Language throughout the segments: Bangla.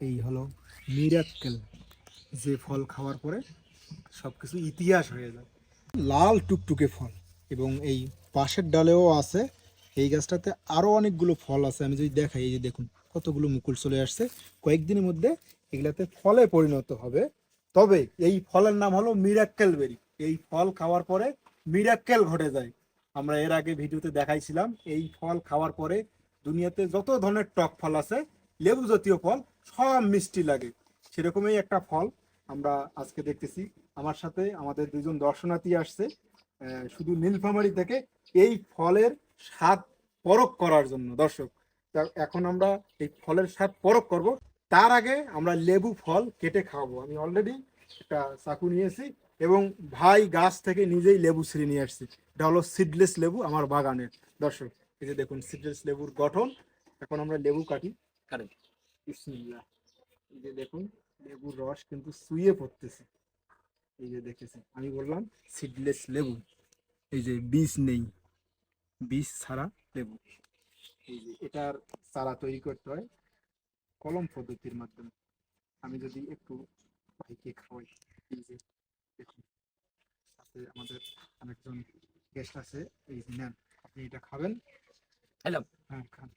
এই হলো মিরাক্কেল। যে ফল খাওয়ার পরে সব কিছু ইতিহাস হয়ে যায়। লাল টুকটুকে ফল এবং এই পাশের ডালেও আছে। এই গাছটাতে আরও অনেকগুলো ফল আছে। আমি যদি দেখাই, এই যে দেখুন, কতগুলো মুকুল চলে আসছে। কয়েকদিনের মধ্যে এগুলাতে ফলে পরিণত হবে। তবে এই ফলের নাম হলো মিরাক্কেল বেরি। এই ফল খাওয়ার পরে মিরাক্কেল ঘটে যায়। আমরা এর আগে ভিডিওতে দেখাইছিলাম, এই ফল খাওয়ার পরে দুনিয়াতে যত ধরনের টক ফল আছে লেবু জাতীয় ফল, সব মিষ্টি লাগে। সেরকমই একটা ফল আমরা আজকে দেখতেছি। আমার সাথে আমাদের দুজন দর্শনার্থী আসছে। শুধু নীলফামারি থেকে এই ফলের স্বাদ পরখ করার জন্য। দর্শক এখন আমরা এই ফলের স্বাদ পরখ করব। তার আগে আমরা লেবু ফল কেটে খাওয়াবো। আমি অলরেডি একটা চাকু নিয়েছি এবং ভাই গাছ থেকে নিজেই লেবু ছিঁড়ে নিয়ে আসছি। এটা হলো সিডলেস লেবু আমার বাগানের। দর্শক, এই যে দেখুন সিডলেস লেবুর গঠন। এখন আমরা লেবু কাটি। কাটেন। বিসমিল্লাহ এই যে দেখুন লেবুর রস কিন্তু সুইয়ে পড়তেছে। এই যে দেখেছি আমি বললাম সিডলেস লেবু। এই যে বীজ নেই বীজ ছাড়া লেবু। এই যে এটার চারা তৈরি করতে হয় কলম পদ্ধতির মাধ্যমে। আমি যদি একটু ভাইকে খাওয়াই এই যে দেখুন সাথে আমাদের অনেকজন গেস্ট আছে এই যে নেন আপনি এটা খাবেন? খাইলাম। হ্যাঁ খান।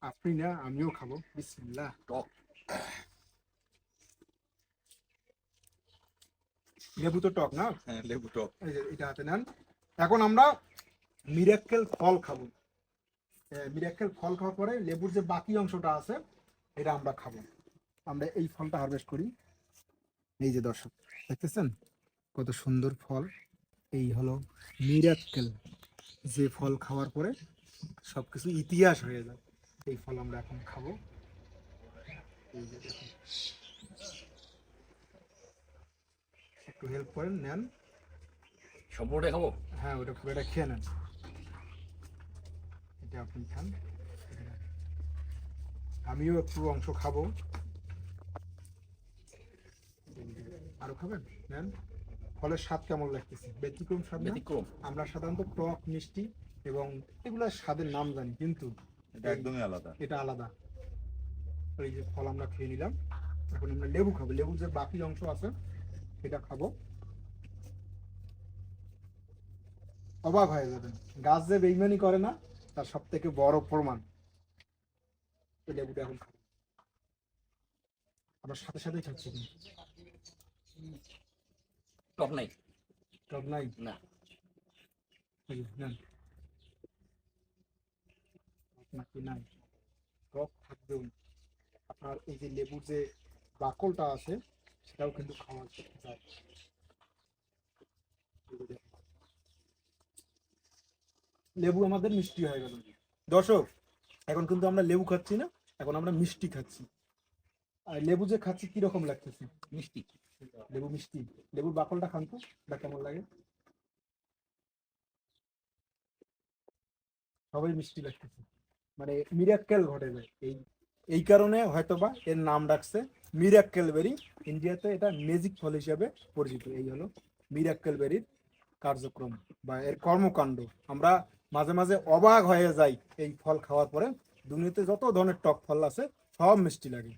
আপনি না আমিও খাব। বিসমিল্লাহ। টক। লেবু তো টক না? হ্যাঁ লেবু টক। এটা হাতে নেন। এখন আমরা মিরাক্কেল ফল খাব। মিরাক্কেল ফল খাওয়ার পরে লেবুর যে বাকি অংশটা আছে এটা আমরা খাব। আমরা এই ফলটা হারভেস্ট করি। এই যে দর্শক দেখতেছেন? কত সুন্দর ফল। এই হলো মিরাক্কেল। যে ফল খাওয়ার পরে সব কিছু ইতিহাস হয়ে যায়। এই ফল আমরা এখন খাব। এই যে দেখুন। একটু হেল্প করেন নেন। সম্পূর্ণটা খাব? হ্যাঁ ওটা পুরোটা খেয়ে নেন। এটা আপনি খান। আমিও একটু অংশ খাব। আরও খাবেন? নেন। ফলের স্বাদ কেমন লাগতেছে? ব্যতিক্রম স্বাদ ব্যতিক্রম। আমরা সাধারণত টক মিষ্টি এবং এগুলো স্বাদের নাম জানি কিন্তু এটা একদমই আলাদা। এটা আলাদা। এই যে ফল আমরা খেয়ে নিলাম। এখন আমরা লেবু খাব। লেবুর যে বাকি অংশ আছে সেটা খাব। অবাক হয়ে যাবেন। গাছ যে বেইমানি করে না তার সব থেকে বড় প্রমাণ। লেবুটা এখন খাব। আবার সাথে সাথে খাচ্ছি। টক নাই। টক নাই? না। নাকি নাই? টক থাকবেও না। আপনার এই যে লেবুর যে বাকলটা আছে সেটাও কিন্তু খাওয়া যায়। লেবু আমাদের মিষ্টি হয়ে গেল। দর্শক এখন কিন্তু আমরা লেবু খাচ্ছি না এখন আমরা মিষ্টি খাচ্ছি। আর লেবু যে খাচ্ছি কীরকম লাগতেছে? মিষ্টি। লেবু মিষ্টি। লেবুর বাকলটা খান তো এটা কেমন লাগে? সবাই মিষ্টি লাগতেছে। মানে মিরাক্কেল ঘটে যায় এই এই কারণে হয়তো বা এর নাম ডাকছে মিরাক্কেল বেরি ইন্ডিয়াতে এটা ম্যাজিক ফল হিসাবে পরিচিত। এই হলো মিরাক্কেল বেরির কার্যক্রম বা এর কর্মকাণ্ড। আমরা মাঝে মাঝে অবাক হয়ে যাই এই ফল খাওয়ার পরে। দুনিয়াতে যত ধরনের টক ফল আছে, সব মিষ্টি লাগে।